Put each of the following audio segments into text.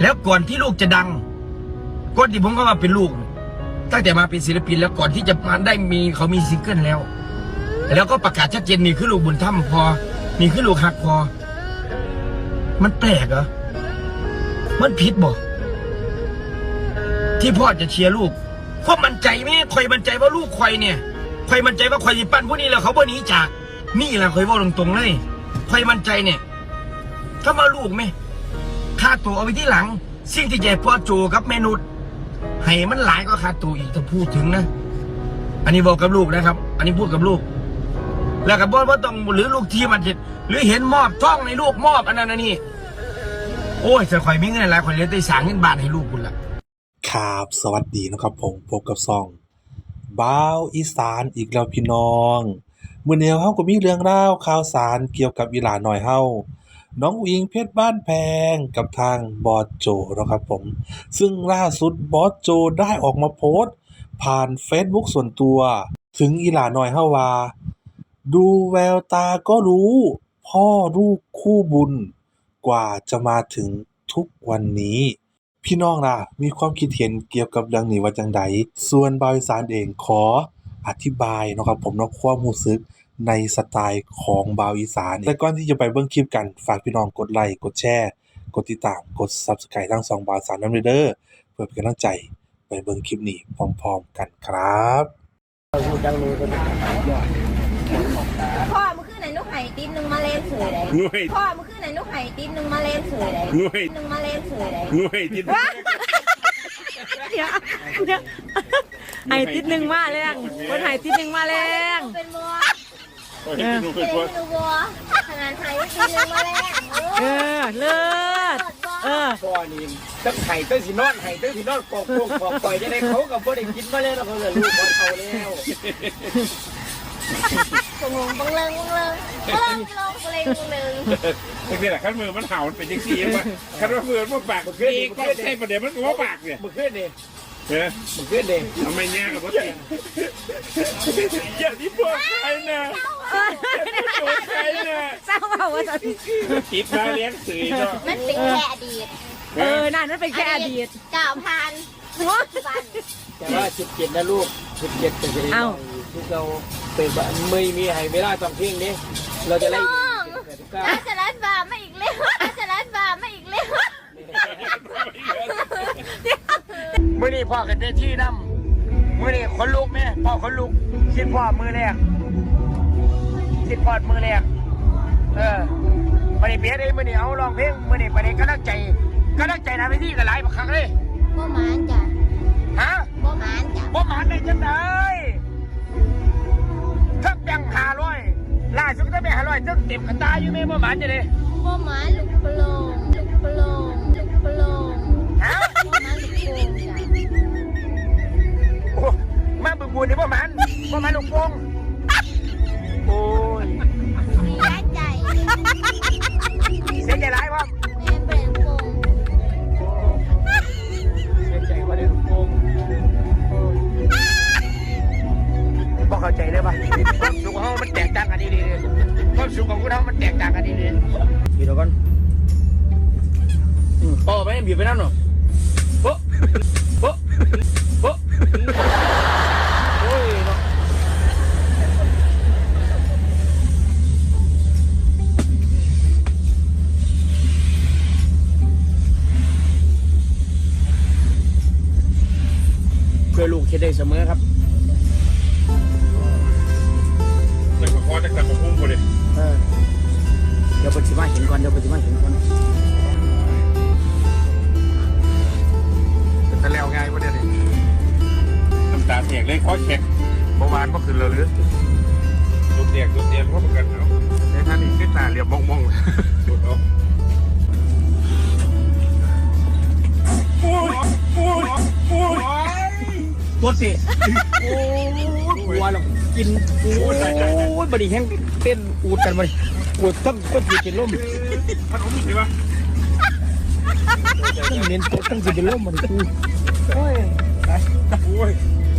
แล้วก่อนที่ลูกจะดังก่อนที่ผมเข้ามาเป็นลูก ตั้งแต่มาเป็นศิลปิน แล้วก่อนที่จะมาได้มีเขามีซิงเกิลแล้ว แล้วก็ประกาศชัดเจนนี่คือลูกบุญธรรมพอนี่คือลูกหักพอ มันแปลกเหรอมันผิดบ่ที่พ่อจะเชียร์ลูกเพราะมันใจไหมคอยมันใจว่าลูกคอยเนี่ยคอยมันใจว่าคอยสิปั้นพวกนี้แล้วเขาบ่หนีจาก นี่แหละคอยบอกตรงๆเลยคอยมันใจเนี่ยถ้ามาลูกไหม ค่าตัวเอาไว้ที่หลัง สิ่งที่ใหญ่พ่อโจกับแม่นุชให้มันหลายก็ค่าตัวอีกถ้าพูดถึงนะ อันนี้บอกกับลูกนะครับ อันนี้พูดกับลูก แล้วกับบอกว่าต้องหรือลูกทีมันจะหรือเห็นมอบท่องในลูกมอบอันนั้นอันนี้ โอ้ยจะคอยมีเงินหลายคอยเลี้ยงได้สางเงินบาทให้ลูกคุณละครับสวัสดีนะครับผมพบกับซองบ้าวอีสานอีกแล้วพี่น้องมื้อนี้เฮาก็มีเรื่องราข่าวสารเกี่ยวกับอีหลาน้อยเฮา น้องอุ๋งเพชรบ้านแพงกับทางบอสโจนะครับผม ซึ่งล่าสุดบอสโจได้ออกมาโพสต์ ผ่าน Facebook ส่วนตัว ถึงอีหลาน้อยเฮาว่าดูแววตาก็รู้ พ่อลูกคู่บุญ กว่าจะมาถึงทุกวันนี้ พี่น้องล่ะ มีความคิดเห็นเกี่ยวกับเรื่องนี้ว่าจังใดส่วนบาวอีสานเองขออธิบายนะครับผมนาะความรู้สึก ในสไตล์ของบาวอีสานแต่ก่อนที่จะไปเบิ่งคลิปกัน ฝากพี่น้องกดไลค์ กดแชร์ กดติดตาม กด Subscribe ทั้งสองบาวอีสานนำเด้อเพื่อเป็นกำลังใจไปเบิ่งคลิปนี้พร้อมๆกันครับพ่อมึงขึ้นไหนนุกไห่ติ๊บนึงมาเล่นเฉยเลยหน่วยพ่อมึงขึ้นไหนนุกไห่ติ๊บนึงมาเล่นเฉยเลยหน่วยนึงมาเล่นเฉยเลยหน่วยจิตเดี๋ยวเดี๋ยวไห้ติดหนึ่งมาแรงคนไห้ติดหนึ่งมาแรงเป็นบัว เห็นหนูเป็เป็นนว่าบัวขนาดไห่ติ๊บนึงมาเล่นเออเลิศเออพ่อนี่ตั้งไห้ตั้งสินอนไห้ตั้งสินอนกอกโป่งกอกปล่อยจะได้เขากับบ่ได้กินมาแล้วเขาเลยลูกบอลเขาแล้วงงบังเลิงบังเลิงบังเลิงบังเลิงบังเลิงตั้งแต่ขั้นมือมันเห่ามันเป็นยังสี่มาขั้นว่ามือมันปากมันขึ้นก็ใช่ประเดี๋ยวมันก็ว่าปากเนี่ยมึงขึ้นดิ เออมึงขึ้นดิทำไมแย่กับว่าอย่าที่บอกใครนะบอกใครนะเศร้าเปล่าว่าจะติดมาเลี้ยงสื่อเนาะมันเป็นแค่อดีตเออนั่นนั่นเป็นแค่อดีตเก่าผ่านปัจจุบันแต่ว่าสิบเจ็ดนะลูกสิบเจ็ดเป็นจะได้เอ้าที่เราเป็นไม่มีไห้ไม่ได้ต้องเพ่งนี้เราจะไล่สิบเก้าจารย์บามาอีกแล้วอาจารย์บามาอีกแล้ว มื่อ นี้พ่อกันได้ที่นำมื่อนี้ขนลุกไหมพ่อขนลุกคิดพ่อมือแรกคิดพ่อมือแรกเออมื่อนี้เบียดเลยมื่อนี้เอาลองเพลงมื่อนี้ประเด็นก็ตั้งใจก็ตั้งใจทำไปที่กันหลายครั้งเลยบ่หมานจ้ะฮะบ่หมานจ้ะบ่หมานได้จังไดถ้าแบ่งหาร้อยล่าสุดก็แบ่งหาร้อยจึงเต็มกระตาอยู่ไหมบ่หมานจะเลยบ่หมานลูกโปลง มพ่อไปบีบไปนั่นหน่อยโป๊ะโป๊ะโป๊ะโอ้ยเนาะเพื่อลูกคิดได้เสมอครับแต่ขอจะกลับมาพุ่งกูเลยเออเดี๋ยวปฏิมาเห็นก่อนเดี๋ยวปฏิมาเห็นก่อน เมื่อวานก็คือเราเลือดตัวเตียงตัวเตียงเพราะเหมือนกันเนาะในท่านนี้ขึ้นตาเรียบมองมองสุดเอาโอ้ยโอ้ยโอ้ยตัวสิโอ้ยหัวเรากินโอ้ยบไดีแห้งเต้นอูดกันมาดิอูดตั้งก็สิเป็นลมมันเอามีดใช่ปะตั้งเน้นตั้งสิเป็นลมมันกูโอ้ยไปโอ้ย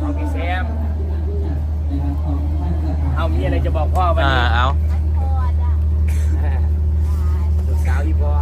ของพี่แเอามีอะไรจะบอกพ่อวันเอาสาวอีพอ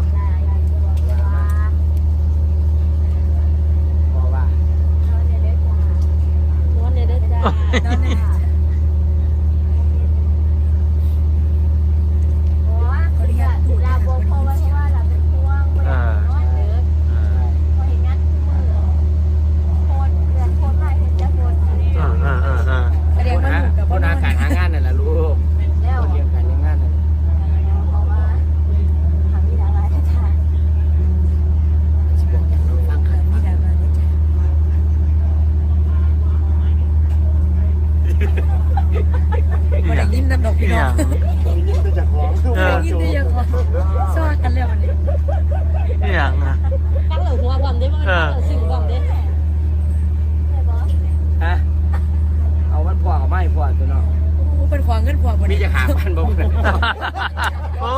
ได้บ้างสื่อบ้างเด้ฮะเอามันพอเาไม้พอตัวน้องเป็นควางเงินควางคนมีนี้จะหาพันบ่โอ้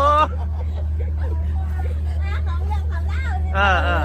เออเออ